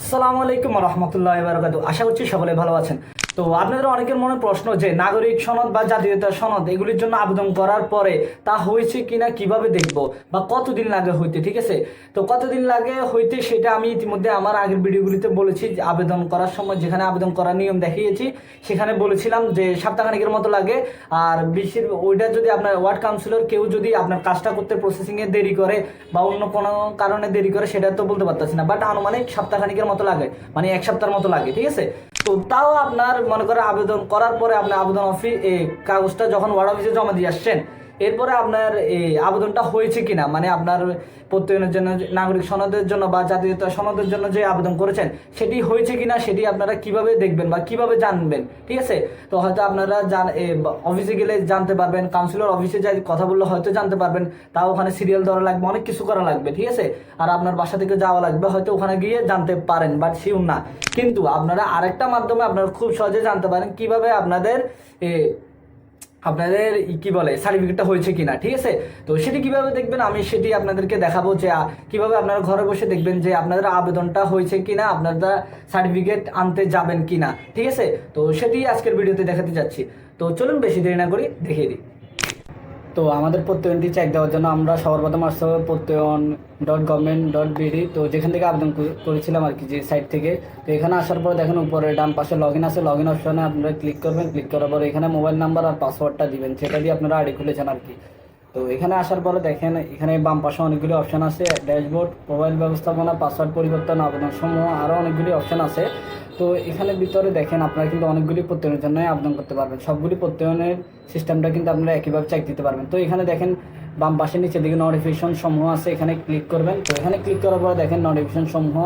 আসসালামু আলাইকুম রহমতুল্লাহ বারকাতু আশা করছি সকলে ভালো আছেন। তো আপনাদের অনেকের মনে প্রশ্ন যে নাগরিক সনদ বা জাতীয়তা সনদ, এগুলির জন্য আবেদন করার পরে তা হয়েছে কিনা, কীভাবে দেখব বা কতদিন লাগে হইতে, ঠিক আছে? তো কতদিন লাগে হইতে সেটা আমি ইতিমধ্যে আমার আগের ভিডিওগুলিতে বলেছি আবেদন করার সময় যেখানে আবেদন করার নিয়ম দেখিয়েছি, সেখানে বলেছিলাম যে সপ্তাহখানিকের মতো লাগে। আর বেশির, ওইটা যদি আপনার ওয়ার্ড কাউন্সিলর কেউ যদি আপনার কাজটা করতে প্রসেসিংয়ে দেরি করে বা অন্য কোনো কারণে দেরি করে, সেটা তো বলতে পারতেছি না। বাট আনুমানিক সপ্তাহখানিকের মতো লাগে মানে এক সপ্তাহের মতো লাগে, ঠিক আছে? তো তাও আপনার মনে করে আবেদন করার পরে আপনি আবেদন অফিস কাগজটা যখন ওয়ার্ড অফিসে জমা দিয়ে আসছেন এরপরে আপনার এই আবেদনটা হয়েছে কিনা? মানে আপনার প্রত্যয়নের জন্য নাগরিক সনদের জন্য বা জাতীয়তা সনদের জন্য যে আবেদন করেছেন, সেটি হয়েছে কিনা, সেটি আপনারা কীভাবে দেখবেন বা কীভাবে জানবেন? ঠিক আছে? তো হয়তো আপনারা জান অফিসে গেলে জানতে পারবেন কাউন্সিলর অফিসে যাই কথা বললে হয়তো জানতে পারবেন, তাও ওখানে সিরিয়াল ধরা লাগবে, অনেক কিছু করা লাগবে, ঠিক আছে? আর আপনার বাসা থেকে যাওয়া লাগবে, হয়তো ওখানে গিয়ে জানতে পারেন বাট শিউর না। কিন্তু আপনারা আরেকটা মাধ্যমে আপনারা খুব সহজে জানতে পারেন, কীভাবে আপনাদের আপনাদের কি বলে সার্টিফিকেটটা হয়েছে কিনা, ঠিক আছে? তো সেটি কীভাবে দেখবেন, আমি সেটি আপনাদেরকে দেখাবো যে কীভাবে আপনারা ঘরে বসে দেখবেন যে, আপনাদের আবেদনটা হয়েছে কিনা, আপনারা সার্টিফিকেট আনতে যাবেন কিনা, ঠিক আছে? তো সেটি আজকের ভিডিওতে দেখাতে যাচ্ছি তো চলুন, বেশি দেরি না করি দেখিয়ে দিই। তো আমাদের প্রত্যয়নটি চেক দেওয়ার জন্য আমরা সর্বপ্রথম আসতে হবে Prottoyon dot government dot BD তো যেখান থেকে আবেদন করেছিলাম আর কি, যে সাইট থেকে। তো এখানে আসার পর দেখেন উপরে ডান পাশে লগ ইন আছে লগ ইন অপশনে আপনারা ক্লিক করবেন ক্লিক করার পর এখানে মোবাইল নাম্বার আর পাসওয়ার্ডটা দিবেন, সেটা দিয়ে আপনারা আইডি খুলেছেন আর কি। তো এখানে আসার পরে দেখেন এখানে বাম পাশে অনেকগুলি অপশন আছে ড্যাশবোর্ড মোবাইল ব্যবস্থাপনা পাসওয়ার্ড পরিবর্তন আবেদন সমূহ আরও অনেকগুলি অপশন আছে। তো এখানে ভিতরে দেখেন আপনারা কিন্তু অনেকগুলি প্রত্যয়নের জন্য আবেদন করতে পারবেন। সবগুলি প্রত্যয়নের সিস্টেমটা কিন্তু আপনারা একইভাবে চেক দিতে পারবেন। তো এখানে দেখেন বাম পাশে নিচে দিকে নোটিফিকেশন সমূহ আছে, এখানে ক্লিক করবেন। তো এখানে ক্লিক করার পরে দেখেন নোটিফিকেশন সমূহ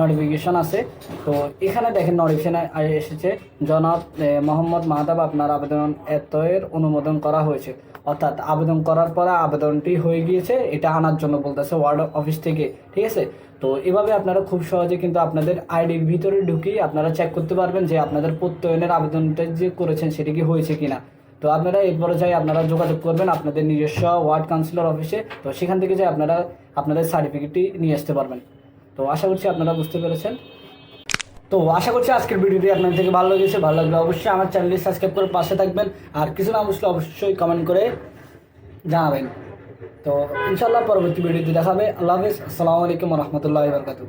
নোটিফিকেশন আছে। তো এখানে দেখেন নোটিফিকেশন এসেছে, জনাব মোহাম্মদ মাহতাব, আপনার আবেদন এর অনুমোদন করা হয়েছে। অর্থাৎ আবেদন করার পরে আবেদনটি হয়ে গিয়েছে, এটা আনার জন্য বলতেছে ওয়ার্ড অফিস থেকে, ঠিক আছে? তো এভাবে আপনারা খুব সহজে কিন্তু আপনাদের আইডির ভিতরে ঢুকিয়ে আপনারা চেক করতে পারবেন যে আপনাদের প্রত্যয়নের আবেদনটা যে করেছেন সেটি কি হয়েছে কিনা। তো আপনারা এরপরে যাই আপনারা যোগাযোগ করবেন আপনাদের নিজস্ব ওয়ার্ড কাউন্সিলর অফিসে, তো সেখান থেকে যাই আপনারা আপনাদের সার্টিফিকেটটি নিয়ে আসতে পারবেন। তো আশা করছি আপনারা বুঝতে পেরেছেন। তো আশা করছি আজকের ভিডিওটি আপনার থেকে ভালো লেগেছে। ভালো লাগলে অবশ্যই আমার চ্যানেলটি সাবস্ক্রাইব করে পাশে থাকবেন। আর কিছু না বুঝলে অবশ্যই কমেন্ট করে জানাবেন। তো ইনশাল্লাহ পরবর্তী ভিডিওতে দেখাবে আল্লাহ হাফিজ। আসসালামু আলাইকুম রহমতুল্লাহ বরকাতু